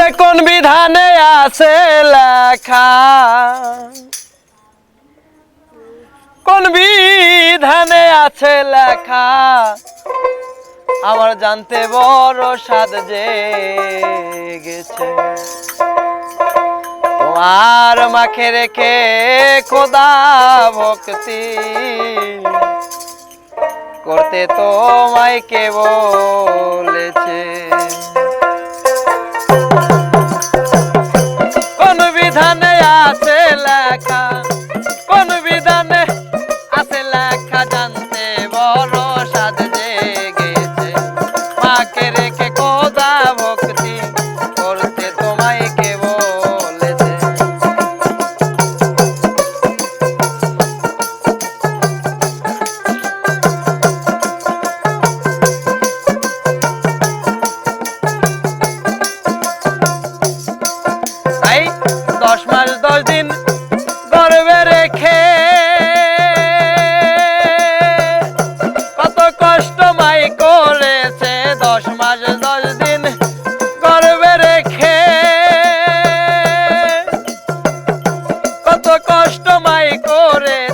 আরে কোন বিধানে আছে লেখা? কোন বিধানে আছে লেখা? আমার জানতে বড় সাদ গেছে তোমার মাখে রেখে খোদা ভক্তি করতে তোমায় কে বলেছে? দশ মাস, দশ দিন গর্বে রেখে। কত কষ্ট মাই করেছে দশ মাস, দশ দিন গর্বে রেখে। কত কষ্ট মাই করেছে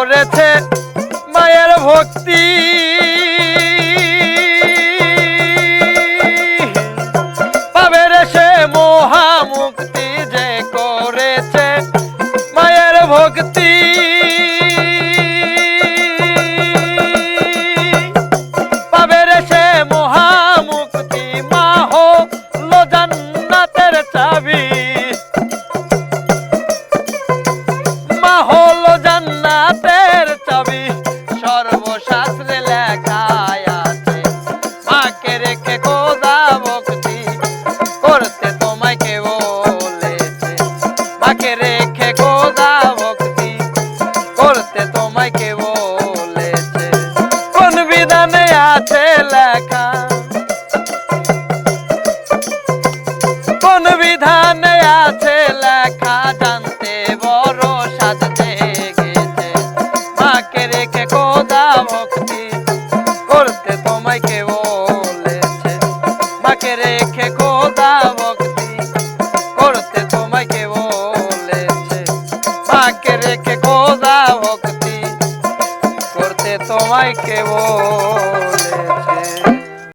করেছে মায়ের ভক্তি। মহামুক্তি যে করেছে মায়ের ভক্তি। সর্বশাস্ত্রে লেখায় আছে। মাকে রেখে কোদা ভক্তি করতে তোমায় কে বলেছে। মাকে রেখে কোদা ভক্তি করতে তোমায় কে বলেছে। কোন বিধানে আছে লেখা? কোন বিধানে আছে লেখা? কোদা ভক্তি